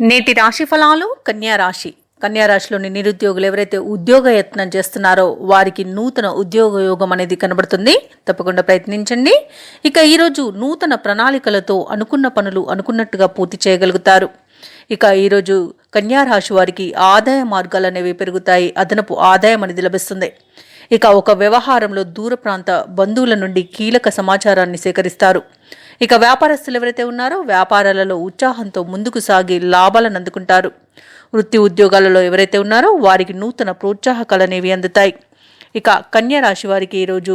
నేటి రాశి ఫలాలు? కన్యా రాశి. కన్యా రాశిలోని నిరుద్యోగులు ఎవరైతే ఉద్యోగ యత్నం చేస్తున్నారో వారికి నూతన ఉద్యోగ యోగం అనేది కనబడుతుంది. తప్పకుండా ప్రయత్నించండి. ఇక ఈరోజు నూతన ప్రణాళికలతో అనుకున్న పనులు అనుకున్నట్టుగా పూర్తి చేయగలుగుతారు. ఇక ఈరోజు కన్యా రాశి వారికి ఆదాయ మార్గాలు అనేవి పెరుగుతాయి. అదనపు ఆదాయం అనేది లభిస్తుంది. ఇక ఒక వ్యవహారంలో దూర ప్రాంత బంధువుల నుండి కీలక సమాచారాన్ని సేకరిస్తారు. ఇక వ్యాపారస్తులు ఎవరైతే ఉన్నారో వ్యాపారాలలో ఉత్సాహంతో ముందుకు సాగి లాభాలను అందుకుంటారు. వృత్తి ఉద్యోగాలలో ఎవరైతే ఉన్నారో వారికి నూతన ప్రోత్సాహకాలు అనేవి అందుతాయి. ఇక కన్యా రాశి వారికి ఈరోజు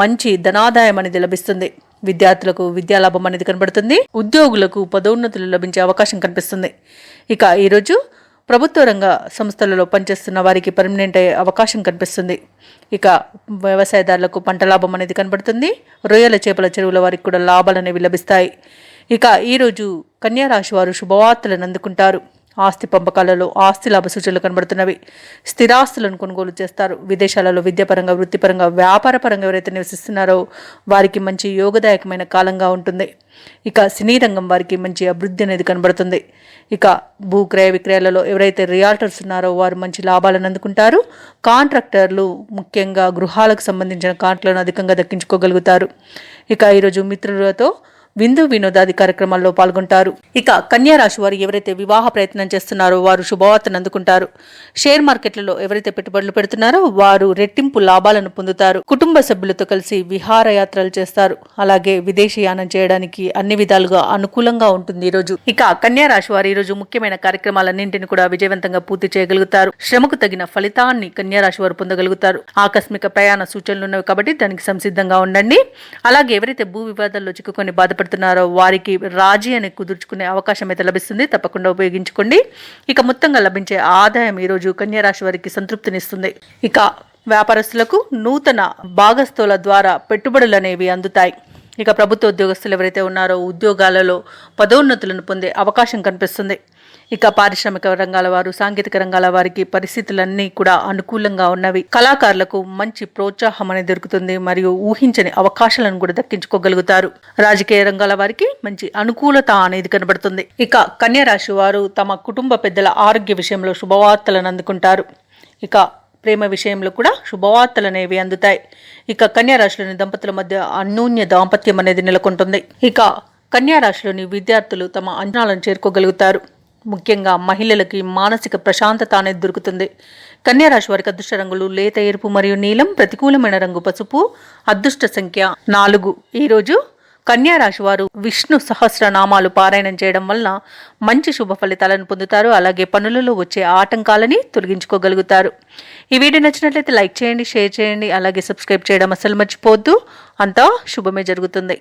మంచి ధనాదాయం అనేది లభిస్తుంది. విద్యార్థులకు విద్యాలాభం అనేది కనబడుతుంది. ఉద్యోగులకు పదోన్నతులు లభించే అవకాశం కనిపిస్తుంది. ఇక ఈరోజు ప్రభుత్వ రంగ సంస్థలలో పనిచేస్తున్న వారికి పర్మనెంట్ అయ్యే అవకాశం కనిపిస్తుంది. ఇక వ్యవసాయదారులకు పంట లాభం అనేది కనబడుతుంది. రొయ్యల చేపల చెరువుల వారికి కూడా లాభాలు అనేవి లభిస్తాయి. ఇక ఈరోజు కన్యారాశి వారు శుభవార్తలను అందుకుంటారు. ఆస్తి పంపకాలలో ఆస్తి లాభ సూచనలు కనబడుతున్నవి. స్థిరాస్తులను కొనుగోలు చేస్తారు. విదేశాలలో విద్యాపరంగా వృత్తిపరంగా వ్యాపారపరంగా ఎవరైతే నివసిస్తున్నారో వారికి మంచి యోగదాయకమైన కాలంగా ఉంటుంది. ఇక సినీ రంగం వారికి మంచి అభివృద్ధి అనేది కనబడుతుంది. ఇక భూ క్రయ విక్రయాలలో ఎవరైతే రియాల్టర్స్ ఉన్నారో వారు మంచి లాభాలను అందుకుంటారు. కాంట్రాక్టర్లు ముఖ్యంగా గృహాలకు సంబంధించిన కాంట్లను అధికంగా దక్కించుకోగలుగుతారు. ఇక ఈరోజు మిత్రులతో విందు వినోదాది కార్యక్రమాల్లో పాల్గొంటారు. ఇక కన్యా రాశి వారు ఎవరైతే వివాహ ప్రయత్నం చేస్తున్నారో వారు శుభవార్తను అందుకుంటారు. షేర్ మార్కెట్లలో ఎవరైతే పెట్టుబడులు పెడుతున్నారో వారు రెట్టింపు లాభాలను పొందుతారు. కుటుంబ సభ్యులతో కలిసి విహారయాత్రలు చేస్తారు. అలాగే విదేశీయానం చేయడానికి అన్ని విధాలుగా అనుకూలంగా ఉంటుంది ఈ రోజు. ఇక కన్యా రాశి వారు ఈ రోజు ముఖ్యమైన కార్యక్రమాలన్నింటిని కూడా విజయవంతంగా పూర్తి చేయగలుగుతారు. శ్రమకు తగిన ఫలితాన్ని కన్యా రాశి వారు పొందగలుగుతారు. ఆకస్మిక ప్రయాణ సూచనలు ఉన్నవి కాబట్టి దానికి సంసిద్ధంగా ఉండండి. అలాగే ఎవరైతే భూ వివాదాల్లో చిక్కుకొని బాధపడుతున్నారో వారికి రాజీ అని కుదుర్చుకునే అవకాశం అయితే లభిస్తుంది. తప్పకుండా ఉపయోగించుకోండి. ఇక మొత్తంగా లభించే ఆదాయం ఈరోజు కన్యారాశి వారికి సంతృప్తినిస్తుంది. ఇక వ్యాపారస్తులకు నూతన భాగస్థుల ద్వారా పెట్టుబడులు అనేవి అందుతాయి. ఇక ప్రభుత్వ ఉద్యోగస్తులు ఎవరైతే ఉన్నారో ఉద్యోగాలలో పదోన్నతులను పొందే అవకాశం కనిపిస్తుంది. ఇక పారిశ్రామిక రంగాల వారు సాంకేతిక రంగాల వారికి పరిస్థితులన్నీ కూడా అనుకూలంగా ఉన్నవి. కళాకారులకు మంచి ప్రోత్సాహం అనేది దొరుకుతుంది మరియు ఊహించని అవకాశాలను కూడా దక్కించుకోగలుగుతారు. రాజకీయ రంగాల వారికి మంచి అనుకూలత అనేది కనబడుతుంది. ఇక కన్యరాశి వారు తమ కుటుంబ పెద్దల ఆరోగ్య విషయంలో శుభవార్తలను అందుకుంటారు. ఇక ప్రేమ విషయంలో కూడా శుభవార్తలు అనేవి అందుతాయి. ఇక కన్యారాశిలోని దంపతుల మధ్య అన్యూన్య దాంపత్యం అనేది నెలకొంటుంది. ఇక కన్యా రాశిలోని విద్యార్థులు తమ అంచనాలను చేరుకోగలుగుతారు. ముఖ్యంగా మహిళలకి మానసిక ప్రశాంతత అనేది దొరుకుతుంది. కన్యారాశి వారికి అదృష్ట రంగులు లేత ఎరుపు మరియు నీలం ప్రతికూలమైన రంగు పసుపు అదృష్ట సంఖ్య నాలుగు. ఈరోజు కన్యారాశి వారు విష్ణు సహస్రనామాలు పారాయణం చేయడం వలన మంచి శుభ ఫలితాలను పొందుతారు. అలాగే పనులలో వచ్చే ఆటంకాలని తొలగించుకోగలుగుతారు. ఈ వీడియో నచ్చినట్లయితే లైక్ చేయండి షేర్ చేయండి అలాగే సబ్స్క్రైబ్ చేయడం అసలు మర్చిపోవద్దు. అంతా శుభమే జరుగుతుంది.